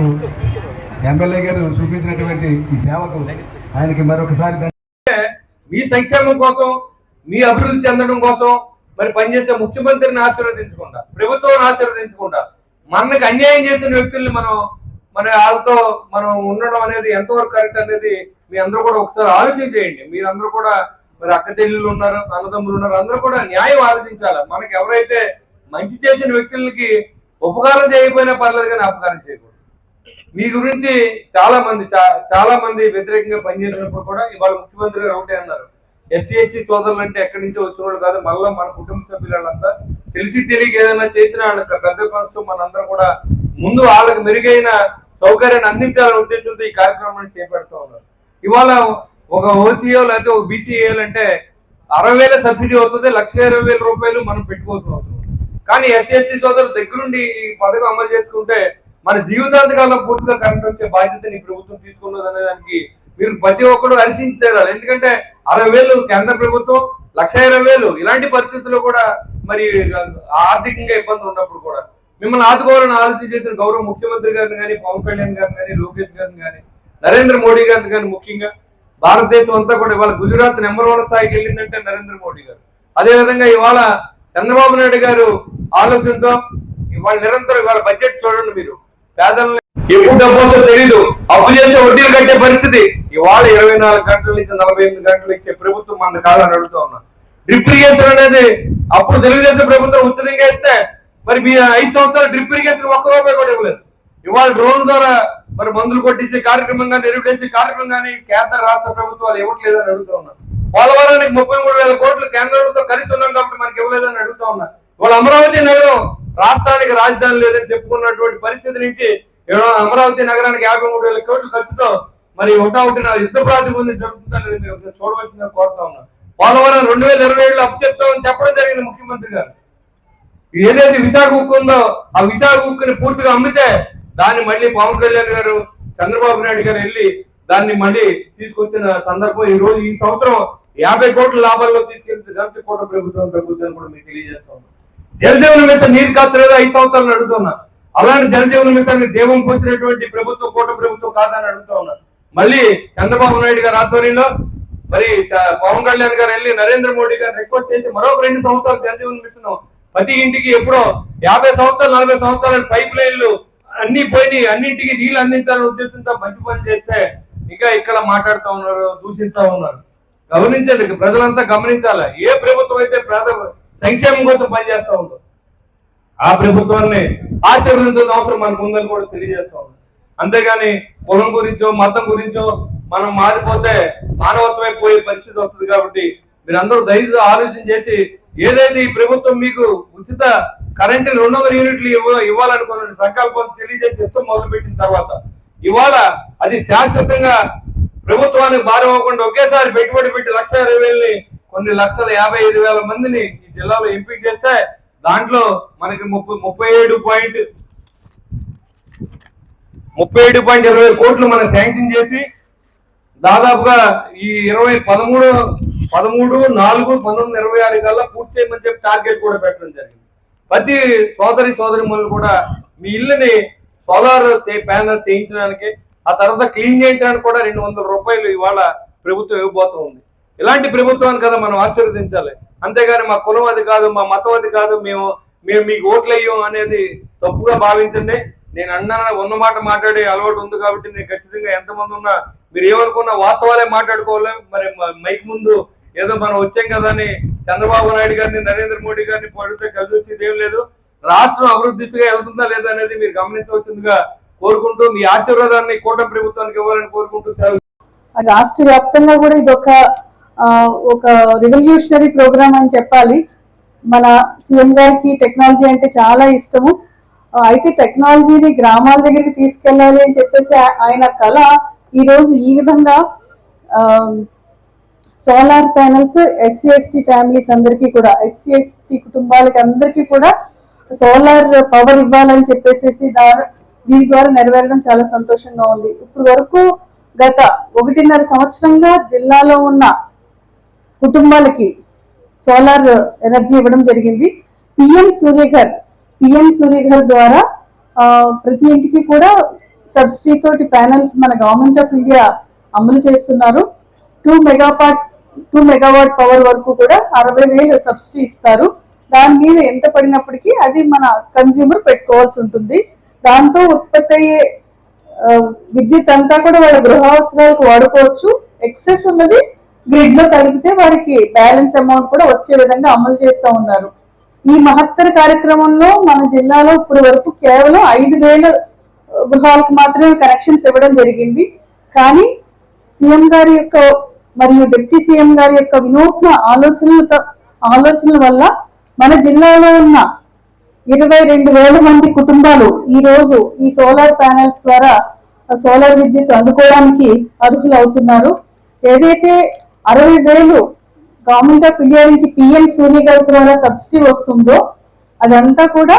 Hmm. MLA గారు చూపించినటువంటి ఈ సేవకు ఆయనకి మరొకసారి మీ సంక్షేమం కోసం మీ అభివృద్ధి చెందడం కోసం మరి పనిచేసే ముఖ్యమంత్రిని ఆశీర్వదించకుండా ప్రభుత్వాన్ని ఆశీర్వదించకుండా మనకు అన్యాయం చేసిన వ్యక్తుల్ని మనం మన వాళ్ళతో మనం ఉండడం అనేది ఎంతవరకు కరెక్ట్ అనేది మీ అందరూ కూడా ఒకసారి ఆలోచన చేయండి. మీరందరూ కూడా మరి అక్క చెల్లెళ్ళు ఉన్నారు అన్నదమ్ములు ఉన్నారు అందరూ కూడా న్యాయం ఆలోచించాలి. మనకి ఎవరైతే మంచి చేసిన వ్యక్తులకి ఉపకారం చేయకపోయినా పర్లేదు కానీ అపకారం చేయకూడదు. మీ గురించి చాలా మంది చా- చాలా మంది వ్యతిరేకంగా పనిచేసినప్పుడు కూడా ఇవాళ ముఖ్యమంత్రి గారు ఒకటే అన్నారు. ఎస్సీ ఎస్టీ సోదరులు అంటే ఎక్కడి నుంచో వచ్చిన వాళ్ళు కాదు మళ్ళీ మన కుటుంబ సభ్యులంతా తెలిసి తెలియక ఏదైనా చేసిన వాళ్ళకి పెద్ద మనసు మనందరం కూడా ముందు వాళ్ళకి మెరుగైన సౌకర్యాన్ని అందించాలనే ఉద్దేశంతో ఈ కార్యక్రమాన్ని చేపడుతూ ఉన్నారు. ఇవాళ ఒక ఓసీఓ లేకపోతే ఒక బీసీఏలు అంటే అరవై వేల సబ్సిడీ అవుతుంది లక్ష ఇరవై వేల రూపాయలు మనం పెట్టుకోవాల్సిన అవసరం కానీ ఎస్సీ ఎస్టీ సోదరులు దగ్గరుండి ఈ పథకం అమలు చేసుకుంటే మన జీవితాంతకాలం పూర్తిగా కరెంట్ వచ్చే బాధ్యతని ప్రభుత్వం తీసుకున్నది అనే దానికి మీరు ప్రతి ఒక్కరు హర్షించి ఎందుకంటే అరవై వేలు కేంద్ర ప్రభుత్వం లక్ష ఇరవై వేలు ఇలాంటి పరిస్థితుల్లో కూడా మరి ఆర్థికంగా ఇబ్బంది ఉన్నప్పుడు కూడా మిమ్మల్ని ఆదుకోవాలని ఆలోచన చేసిన గౌరవ ముఖ్యమంత్రి గారిని కానీ పవన్ కళ్యాణ్ గారిని కానీ లోకేష్ గారిని కానీ నరేంద్ర మోడీ గారిని కానీ ముఖ్యంగా భారతదేశం అంతా కూడా ఇవాళ గుజరాత్ నెంబర్ వన్ స్థాయికి వెళ్ళిందంటే నరేంద్ర మోడీ గారు. అదే విధంగా ఇవాళ చంద్రబాబు నాయుడు గారు ఆలోచనతో ఇవాళ నిరంతరం ఇవాళ బడ్జెట్ చూడండి మీరు. పేదల్ని ఎప్పుడు డబ్బుతో తెలీదు. అప్పు చేస్తే వడ్డీలు కట్టే పరిస్థితి. ఇవాళ ఇరవై నాలుగు గంటల నుంచి నలభై ఎనిమిది గంటలు ఇచ్చే ప్రభుత్వం మన కాదని అడుగుతా ఉన్నా డ్రిప్ ఇరిగేషన్ అనేది అప్పుడు తెలుగుదేశం ప్రభుత్వం ఉచితంగా ఇస్తే మరి మీ ఐదు సంవత్సరాలు డ్రిప్ ఇరిగేషన్ ఒక్క రూపాయి కూడా ఇవ్వలేదు. ఇవాళ డ్రోన్ ద్వారా మరి మందులు కొట్టించే కార్యక్రమం కానీ ఎరువులేసే కార్యక్రమం కానీ కేంద్ర రాష్ట్ర ప్రభుత్వాలు ఇవ్వట్లేదని అడుగుతా ఉన్నా పోలవరానికి ముప్పై మూడు వేల కోట్లు కేంద్రంతో కలిసి ఉన్నాం కాబట్టి మనకి ఇవ్వలేదని అడుగుతా ఉన్నా ఇవాళ అమరావతి నగరం రాష్ట్రానికి రాజధాని లేదని చెప్పుకున్నటువంటి పరిస్థితి నుంచి అమరావతి నగరానికి యాభై మూడు వేల కోట్ల ఖర్చుతో మరి ఒకటా ఒకటి యుద్ధ ప్రాతిపదికన జరుగుతుందని నేను చూడవలసిందిగా కోరుతా ఉన్నా. పోలవరం రెండు వేల ఇరవై ఏడులో అప్పు చెప్తామని చెప్పడం జరిగింది ముఖ్యమంత్రి గారు. ఏదైతే విశాఖ ఉక్కు ఉందో ఆ విశాఖ ఉక్కుని పూర్తిగా అమ్మితే దాన్ని మళ్ళీ పవన్ కళ్యాణ్ గారు చంద్రబాబు నాయుడు గారు వెళ్ళి దాన్ని మళ్ళీ తీసుకొచ్చిన సందర్భం ఈ రోజు ఈ సంవత్సరం యాభై కోట్ల లాభాల్లో తీసుకెళ్తే గంట కోట్ల ప్రభుత్వం తగ్గుతుందని కూడా మీకు తెలియజేస్తా జలజీవన మిషన్ నీరు కాస్తలేదు ఐదు సంవత్సరాలు అడుగుతున్నా అలాంటి జలజీవన మిషన్ దేవం పోసినటువంటి ప్రభుత్వం కోట ప్రభుత్వం కాదని అడుగుతా ఉన్నారు మళ్ళీ చంద్రబాబు నాయుడు గారి ఆధ్వర్యంలో మరి పవన్ కళ్యాణ్ గారు వెళ్ళి నరేంద్ర మోడీ గారు రిక్వెస్ట్ చేసి మరొక రెండు సంవత్సరాలు జలజీవన్ మిషన్ ప్రతి ఇంటికి ఎప్పుడో యాభై సంవత్సరాలు నలభై సంవత్సరాలు పైప్ లైన్లు అన్ని పోయి అన్నింటికి నీళ్ళు అందించాలనే ఉద్దేశంతో మంచి పని చేస్తే ఇంకా ఇక్కడ మాట్లాడుతూ ఉన్నారు దూషిస్తా ఉన్నారు. గమనించండి ప్రజలంతా గమనించాలి. ఏ ప్రభుత్వం అయితే పేద సంక్షేమం కోసం పనిచేస్తా ఉంది ఆ ప్రభుత్వాన్ని ఆచరించాల్సిన అవసరం మనకు ఉందని కూడా తెలియజేస్తా ఉంది అంతేగాని కులం గురించో మతం గురించో మనం మారిపోతే మానవత్వమే పోయే పరిస్థితి వస్తుంది కాబట్టి మీరందరూ దయచేసి ఆలోచన చేసి ఏదైతే ఈ ప్రభుత్వం మీకు ఉచిత కరెంటు రెండు వందల యూనిట్లు ఇవ్వ ఇవ్వాలనుకున్న సంకల్పం తెలియజేసి యుద్ధం మొదలుపెట్టిన తర్వాత ఇవాళ అది శాశ్వతంగా ప్రభుత్వానికి భారం అవ్వకుండా ఒకేసారి పెట్టుబడి పెట్టి లక్ష ఇరవై కొన్ని లక్షల యాభై ఐదు వేల మందిని జిల్లాలో ఎంపిక చేస్తే దాంట్లో మనకి ముప్పై ముప్పై ఏడు పాయింట్ ముప్పై ఏడు పాయింట్ ఇరవై ఐదు కోట్లు మనం శాంక్షన్ చేసి దాదాపుగా ఈ ఇరవై పదమూడు పదమూడు నాలుగు పంతొమ్మిది ఇరవై ఆరు కల్లా పూర్తి చేయమని చెప్పి టార్గెట్ కూడా పెట్టడం జరిగింది. ప్రతి సోదరి సోదరి కూడా మీ ఇల్లుని సోలార్ ప్యానల్స్ చేయించడానికి ఆ తర్వాత క్లీన్ చేయించడానికి కూడా రెండు వందల రూపాయలు ఇవాళ ప్రభుత్వం ఇవ్వబోతూ ఉంది ఇలాంటి ప్రభుత్వాన్ని కదా మనం ఆశీర్వదించాలి. అంతేగాని మా కులం అది కాదు మా మతం అది కాదు మేము మేము మీకు ఓట్లు వేయం అనేది తప్పుగా భావించండి. నేను అన్నా ఉన్న మాట మాట్లాడే అలవాటు ఉంది కాబట్టి నేను ఖచ్చితంగా ఎంతమంది ఉన్నా మీరు ఏమనుకున్నా వాస్తవాలే మాట్లాడుకోవాలి. మరి మైక్ ముందు ఏదో మనం వచ్చాం కదా అని చంద్రబాబు నాయుడు గారిని నరేంద్ర మోడీ గారిని పడితే కలిసి వచ్చేది ఏం లేదు. రాష్ట్రం అభివృద్ధి దిశగా వెళ్తుందా లేదా అనేది మీరు గమనించవలసిందిగా కోరుకుంటూ మీ ఆశీర్వాదాన్ని కూటమి ప్రభుత్వానికి ఇవ్వాలని కోరుకుంటూ సెలవు రాష్ట్ర వ్యాప్తంగా కూడా ఇది ఒక ఒక రెవల్యూషనరీ ప్రోగ్రామ్ అని చెప్పాలి. మన సీఎం గారికి టెక్నాలజీ అంటే చాలా ఇష్టము. అయితే టెక్నాలజీని గ్రామాల దగ్గరికి తీసుకెళ్ళాలి అని చెప్పేసి ఆయన కళ ఈరోజు ఈ విధంగా solar panels SC ST families అందరికీ కూడా ఎస్సీ ఎస్టీ కుటుంబాలకి అందరికీ కూడా సోలార్ పవర్ ఇవ్వాలని చెప్పేసి దీని ద్వారా నెరవేరడం చాలా సంతోషంగా ఉంది. ఇప్పుడు వరకు గత ఒకటిన్నర సంవత్సరంగా జిల్లాలో ఉన్న కుటుంబాలకి సోలార్ ఎనర్జీ ఇవ్వడం జరిగింది. పిఎం సూర్యఘర్ పిఎం సూర్యఘర్ ద్వారా ప్రతి ఇంటికి కూడా సబ్సిడీ తోటి ప్యానల్స్ మన గవర్నమెంట్ ఆఫ్ ఇండియా అమలు చేస్తున్నారు. Two megawatt two megawatt power వరకు కూడా అరవై వేలు సబ్సిడీ ఇస్తారు. దాని మీద ఎంత పడినప్పటికీ అది మన కన్జ్యూమర్ పెట్టుకోవాల్సి ఉంటుంది. దాంతో ఉత్పత్తి అయ్యే విద్యుత్ అంతా కూడా వాళ్ళ గృహ అవసరాలకు వాడుకోవచ్చు. ఎక్సెస్ ఉన్నది గ్రిడ్లో కలిపితే వారికి బ్యాలెన్స్ అమౌంట్ కూడా వచ్చే విధంగా అమలు చేస్తూ ఉన్నారు. ఈ మహత్తర కార్యక్రమంలో మన జిల్లాలో ఇప్పటి వరకు కేవలం ఐదు వేల గృహాలకు మాత్రమే కనెక్షన్స్ ఇవ్వడం జరిగింది. కానీ సీఎం గారి యొక్క మరియు డిప్యూటీ సీఎం గారి యొక్క వినూత్న ఆలోచనలతో ఆలోచనల వల్ల మన జిల్లాలో ఉన్న ఇరవై రెండు వేల మంది కుటుంబాలు ఈ రోజు ఈ సోలార్ ప్యానెల్స్ ద్వారా సోలార్ విద్యుత్ అందుకోవడానికి అర్హులు అవుతున్నారు ఏదైతే అరవై వేలు గవర్నమెంట్ ఆఫ్ ఇండియా నుంచి పిఎం సూర్య గారి ద్వారా సబ్సిడీ వస్తుందో అదంతా కూడా